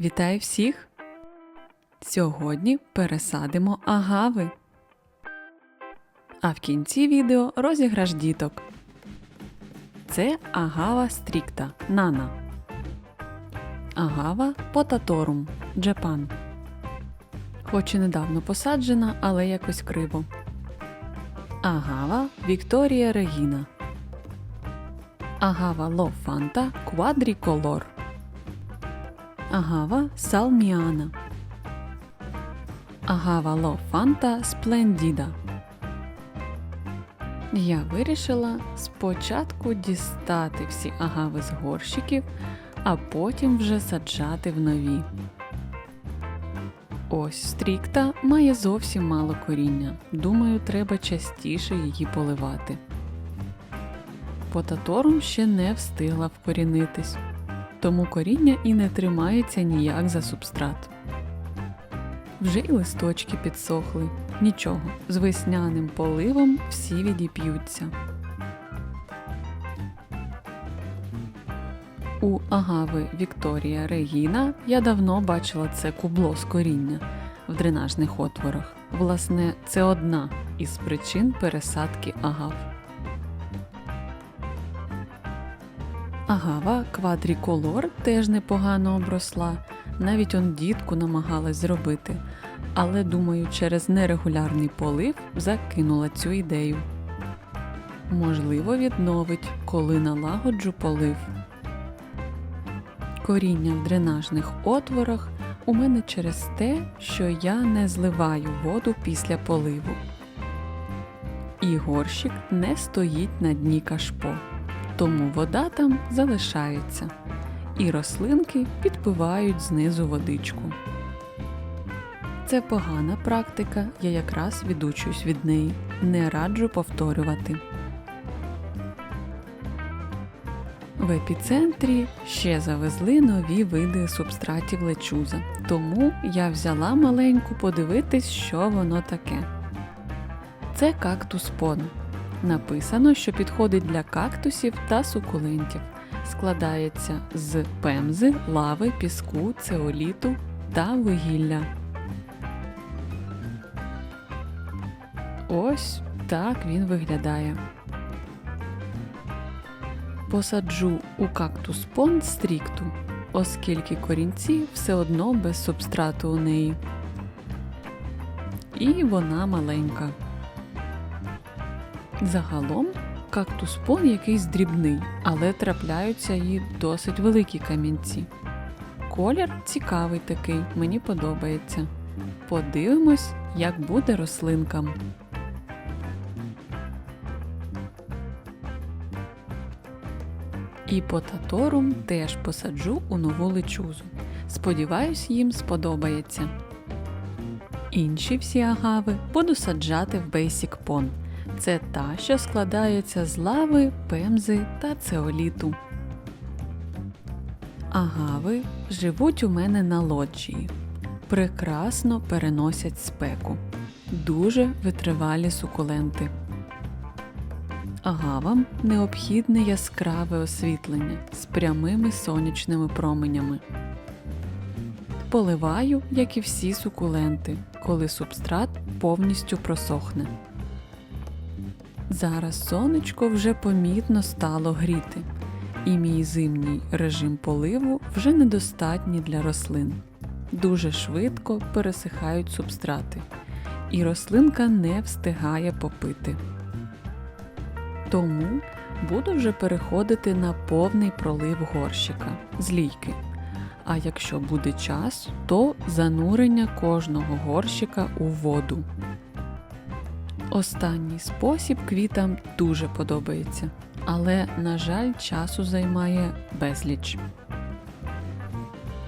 Вітаю всіх! Сьогодні пересадимо агави. А в кінці відео розіграш діток. Це агава стрікта нана. Агава потаторум Джепан. Хоч і недавно посаджена, але якось криво. Агава Вікторія Регіна. Агава Лофанта Квадріколор. Агава Салміана. Агава Лофанта Сплендіда. Я вирішила спочатку дістати всі агави з горщиків, а потім вже саджати в нові. Ось стрікта має зовсім мало коріння. Думаю, треба частіше її поливати. Потаторум ще не встигла вкорінитись, тому коріння і не тримається ніяк за субстрат. Вже й листочки підсохли. Нічого, з весняним поливом всі відіп'ються. У агави Вікторія Регіна я давно бачила це кубло з коріння в дренажних отворах. Власне, це одна із причин пересадки агав. Агава квадріколор теж непогано обросла, навіть он дітку намагалась зробити, але думаю, через нерегулярний полив закинула цю ідею. Можливо, відновить, коли налагоджу полив. Коріння в дренажних отворах у мене через те, що я не зливаю воду після поливу. І горщик не стоїть на дні кашпо, тому вода там залишається, і рослинки підпивають знизу водичку. Це погана практика, я якраз відучусь від неї, не раджу повторювати. В епіцентрі ще завезли нові види субстратів лечуза, тому я взяла маленьку подивитись, що воно таке. Це кактус пон. Написано, що підходить для кактусів та сукулентів. Складається з пемзи, лави, піску, цеоліту та вугілля. Ось так він виглядає. Посаджу у кактус пон стрікту, оскільки корінці все одно без субстрату у неї. І вона маленька. Загалом кактус пон якийсь дрібний, але трапляються і досить великі камінці. Колір цікавий такий, мені подобається. Подивимось, як буде рослинкам. І потаторум теж посаджу у нову лечузу. Сподіваюсь, їм сподобається. Інші всі агави буду саджати в Basic Pond. Це та, що складається з лави, пемзи та цеоліту. Агави живуть у мене на лоджії. Прекрасно переносять спеку. Дуже витривалі сукуленти. Агавам необхідне яскраве освітлення з прямими сонячними променями. Поливаю, як і всі сукуленти, коли субстрат повністю просохне. Зараз сонечко вже помітно стало гріти, і мій зимній режим поливу вже недостатній для рослин. Дуже швидко пересихають субстрати, і рослинка не встигає попити. Тому буду вже переходити на повний пролив горщика з лійки. А якщо буде час, то занурення кожного горщика у воду. Останній спосіб квітам дуже подобається, але, на жаль, часу займає безліч.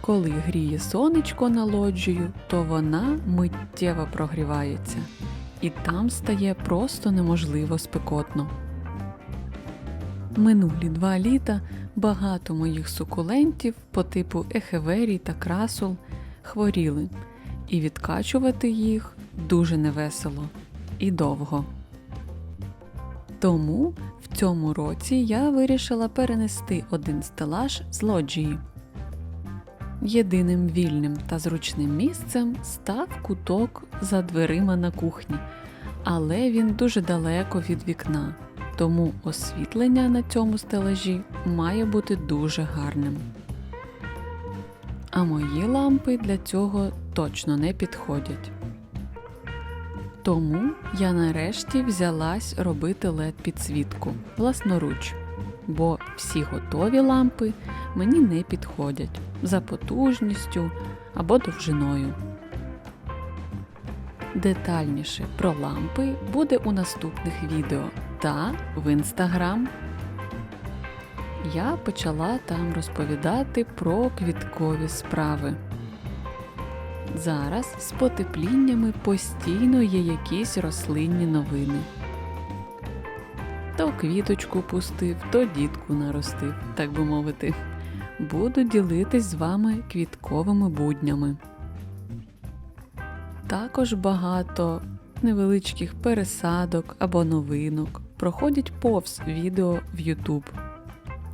Коли гріє сонечко на лоджію, то вона миттєво прогрівається, і там стає просто неможливо спекотно. Минулі два літа багато моїх сукулентів по типу ехеверій та красул хворіли, і відкачувати їх дуже невесело і довго. Тому в цьому році я вирішила перенести один стелаж з лоджії. Єдиним вільним та зручним місцем став куток за дверима на кухні, але він дуже далеко від вікна, тому освітлення на цьому стелажі має бути дуже гарним. А мої лампи для цього точно не підходять. Тому я нарешті взялась робити led підсвітку власноруч, бо всі готові лампи мені не підходять за потужністю або довжиною. Детальніше про лампи буде у наступних відео та в інстаграм. Я почала там розповідати про квіткові справи. Зараз з потепліннями постійно є якісь рослинні новини. То квіточку пустив, то дітку наростив, так би мовити. Буду ділитись з вами квітковими буднями. Також багато невеличких пересадок або новинок проходять повз відео в YouTube.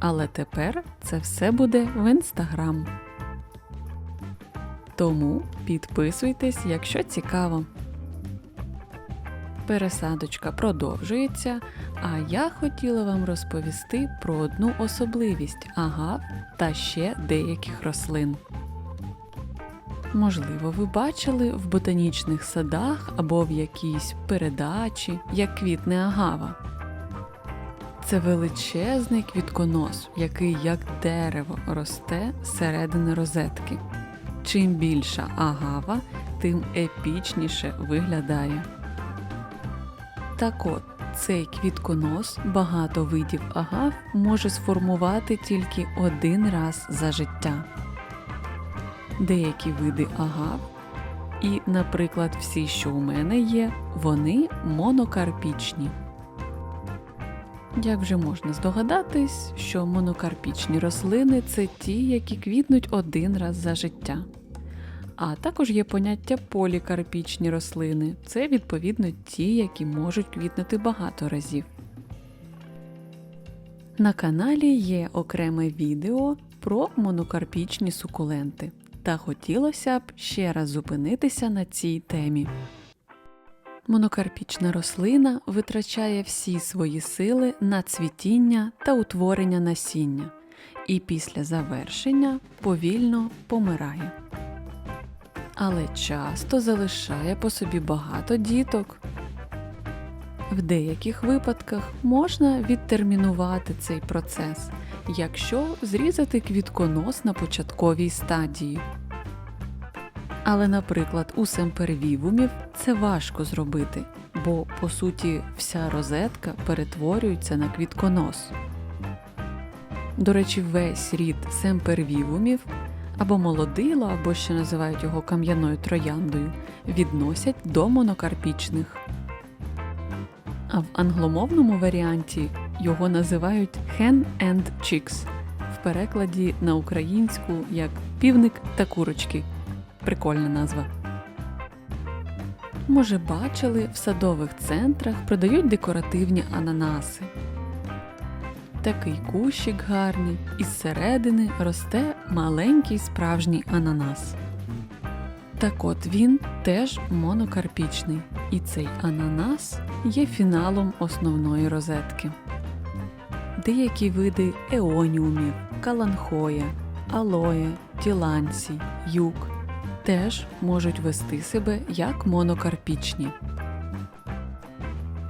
Але тепер це все буде в інстаграм. Тому підписуйтесь, якщо цікаво. Пересадочка продовжується, а я хотіла вам розповісти про одну особливість агав та ще деяких рослин. Можливо, ви бачили в ботанічних садах або в якійсь передачі, як квітне агава. Це величезний квітконос, який як дерево росте зсередини розетки. Чим більша агава, тим епічніше виглядає. Так от, цей квітконос багато видів агав може сформувати тільки один раз за життя. Деякі види агав, і, наприклад, всі, що у мене є, вони монокарпічні. Як вже можна здогадатись, що монокарпічні рослини це ті, які квітнуть один раз за життя. А також є поняття полікарпічні рослини це відповідно ті, які можуть квітнути багато разів. На каналі є окреме відео про монокарпічні сукуленти, та хотілося б ще раз зупинитися на цій темі. Монокарпічна рослина витрачає всі свої сили на цвітіння та утворення насіння, і після завершення повільно помирає. Але часто залишає по собі багато діток. В деяких випадках можна відтермінувати цей процес, якщо зрізати квітконос на початковій стадії. Але, наприклад, у семпервівумів це важко зробити, бо по суті вся розетка перетворюється на квітконос. До речі, весь рід семпервівумів або молодило, або ще називають його кам'яною трояндою, відносять до монокарпічних. А в англомовному варіанті його називають hen and chicks, в перекладі на українську як півник та курочки. Прикольна назва. Може, бачили, в садових центрах продають декоративні ананаси. Такий кущик гарний, і зсередини росте маленький справжній ананас. Так от він теж монокарпічний, і цей ананас є фіналом основної розетки. Деякі види еоніумів, каланхоя, алоє, тіланці, юк теж можуть вести себе як монокарпічні.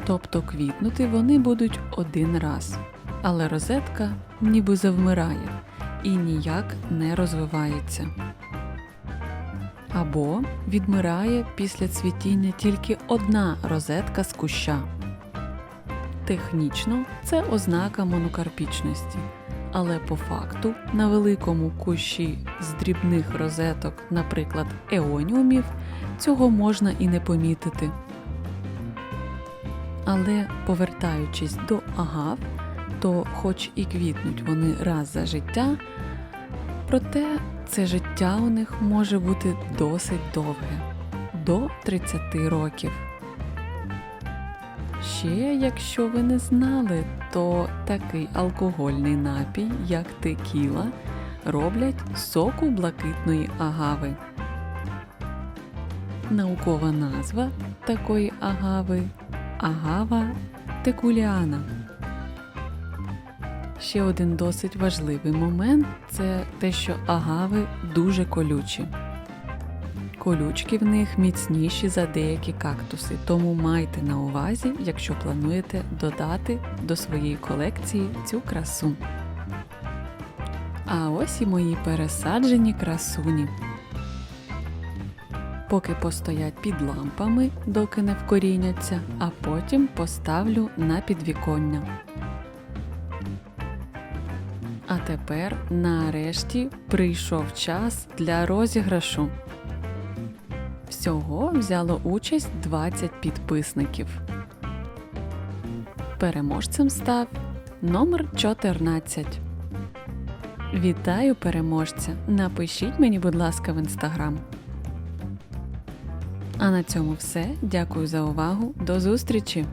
Тобто квітнути вони будуть один раз, але розетка ніби завмирає і ніяк не розвивається. Або відмирає після цвітіння тільки одна розетка з куща. Технічно це ознака монокарпічності, але по факту на великому кущі з дрібних розеток, наприклад, еоніумів, цього можна і не помітити. Але повертаючись до агав, то хоч і квітнуть вони раз за життя, проте це життя у них може бути досить довге до 30 років. Ще, якщо ви не знали, то такий алкогольний напій, як текіла, роблять соку блакитної агави. Наукова назва такої агави агава текуліана. Ще один досить важливий момент це те, що агави дуже колючі. Колючки в них міцніші за деякі кактуси, тому майте на увазі, якщо плануєте додати до своєї колекції цю красу. А ось і мої пересаджені красуні. Поки постоять під лампами, доки не вкоріняться, а потім поставлю на підвіконня. А тепер нарешті прийшов час для розіграшу. Всього взяло участь 20 підписників. Переможцем став номер 14. Вітаю переможця! Напишіть мені, будь ласка, в інстаграм. А на цьому все. Дякую за увагу. До зустрічі!